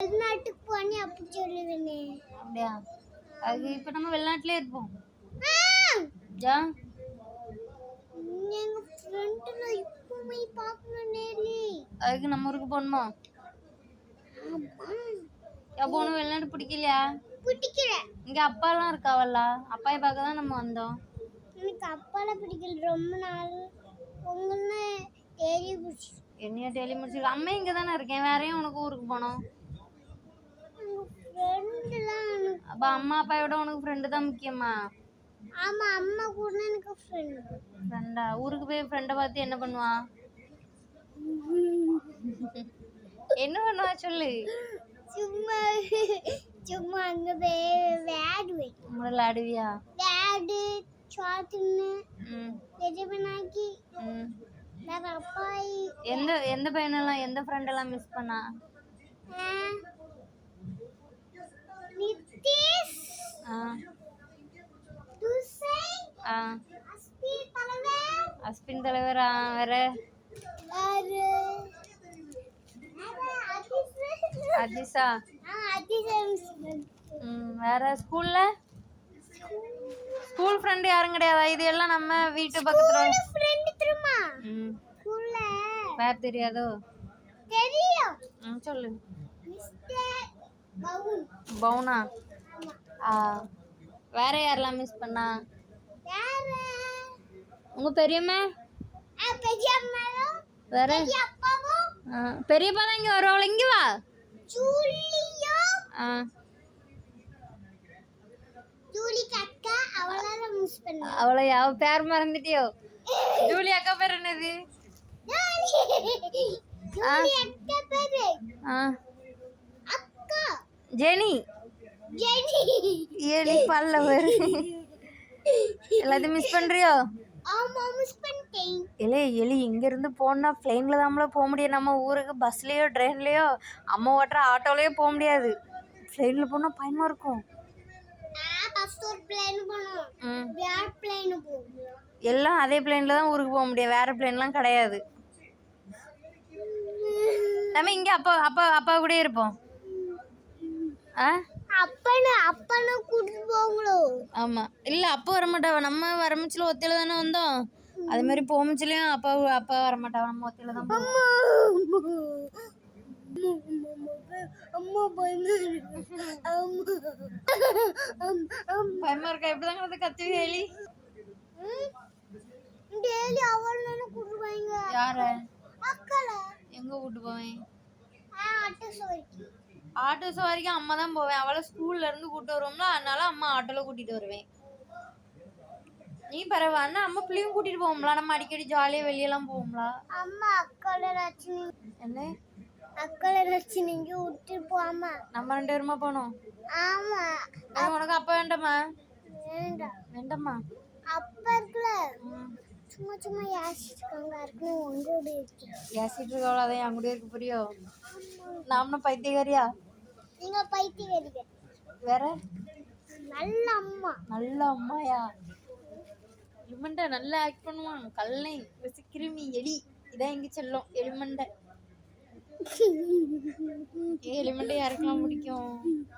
வெளிநாட்டுக்கு போனே அப்படி சொல்லுவேனே. அப்படியா? அது இப்போ நம்ம வெளிநாட்டிலே இருப்போம். ஜா. எங்க ஃப்ரெண்டுல இப்போ போய் பார்க்கணும் நேர்லி அதுக்கு நம்ம ஊருக்கு போகணுமா? அப்போ ஒன்றும் வெளிநாடு பிடிக்கலையா? பிடிக்கல. இங்கே அப்பாலாம் இருக்காவல்ல அப்பாயை பார்க்க தான் நம்ம வந்தோம். எனக்கு அப்பால பிடிக்கல. ரொம்ப நாள் உங்களை தேடி பிடிச்சி. என்னையா டெய்லி முடிச்சிருக்க? அம்மா இங்கே தானே இருக்கேன் வேறையும் உனக்கு ஊருக்கு போனோம் அப்போ அம்மா அப்பாயோட உனக்கு ஃப்ரெண்டு தான் முக்கியமா? ஆமா அம்மா கூட எனக்கு ஃப்ரெண்டு ஃப்ரெண்டா ஊருக்கு போய் ஃப்ரெண்டை பார்த்து என்ன பண்ணுவா? என்ன பண்ணுவா சொல்லு? சும்மா சும்மா அங்க போய் விளையாடுவேன் விளையாடுவியா? விளையாடு சாத்துன்னு ம். பெரிய பண்ணாக்கி வேற அப்பாய். எந்த எந்த பையனெல்லாம் எந்த ஃப்ரெண்டெல்லாம் மிஸ் பண்ணா நிதிஷ் ஆ துசை ஆ அஸ்பி தலைவர் அஸ்பின் தலைவர் வேற. ம் வேற ஸ்கூல்ல ஸ்கூல் ஃப்ரெண்டு யாரும் கிடையாதா? இது எல்லாம் நம்ம வீட்டு பக்கத்துல. ஃப்ரெண்ட் திரும்ப ம். ஸ்கூல்ல வேற தெரியாதோ? தெரியும். ம் சொல்லு. பவுன்? வேற யாரெல்லாம் மிஸ் பண்ணா? உங்க பெரியம்மா? வேற? பெரியப்பா தான் இங்க வருவாள்? இங்க வா. அவளை அவ பேர் மறந்துட்டியோ? ஜூலி அக்கா பேர் என்னது? ஜெனி. ஏழி பல்ல பேர் எல்லாத்தையும் மிஸ் பண்றியோ? ஆமா மிஸ் பண்ணிட்டேன். இல்லை எலி இங்கேருந்து போனா ஃப்ளைனில் தான்ல போக முடியும் நம்ம ஊருக்கு பஸ்லேயோ ட்ரெயின்லேயோ அம்மா ஓட்டுற ஆட்டோலேயோ போக முடியாது. ஃப்ளைனில் போனால் பயமாக இருக்கும். எல்லாம் அதே பிளேனில் தான் ஊருக்கு போக முடியும். வேறு பிளேன்லாம் கிடையாது. நம்ம இங்கே அப்பா அப்பா அப்பா கூடயே இருப்போம். ஆ? அப்பன அப்பன கூட்டிட்டு போங்களோ ஆமாம் இல்லை அப்பா வரமாட்டாவா. நம்ம வரமிச்சில் ஒத்தையில் தானே வந்தோம். அது மாதிரி போமிச்சிலையும் அப்பா அப்பா வரமாட்டாவா. நம்ம ஒத்தையில் தான் அம்மா பயமா இருக்கு. எப்படி தாங்க கத்தி எலி டெய்லி அவள் கூட்டுவாங்க யார? அக்கல எங்கே கூட்டு போவேன்? ஆட்டோ சோரிக்கு ஆட்டோ சவாரிக்கு அம்மா தான் போவேன். அவளை ஸ்கூல்ல இருந்து கூட்டு வருவோம்ல அதனால அம்மா ஆட்டோல கூட்டிட்டு வருவேன். நீ பரவாயில்ல. அம்மா பிள்ளையும் கூட்டிட்டு போவோம்ல. நம்ம அடிக்கடி ஜாலியா வெளியெல்லாம் போவோம்ல. அம்மா அக்கல ரச்சினி என்ன? அக்கல ரச்சினிக்கு விட்டு போமா நம்ம ரெண்டு பேருமா போனோம்? ஆமா. உனக்கு அப்பா வேண்டாமா? வேண்டாம். வேண்டாமா? அப்பா இருக்குல்ல. சும்மா சும்மா யாசிச்சுக்காங்க இருக்கு உங்களோட இருக்கேன் ஏசிட்டு இருக்கவள அதான் என் கூட இருக்க புரியோ நாமளும் பைத்தியக்காரியா? நீங்க பைத்தியக்காரிங்க. வேற? நல்ல அம்மா. நல்ல அம்மாயா? எலிமண்டை நல்லா ஆக்ட் பண்ணுவான் கல்லை கிருமி எலி. இதான் எங்க செல்லும். எலிமண்டை. எலிமண்டை யாருக்கெல்லாம் பிடிக்கும்?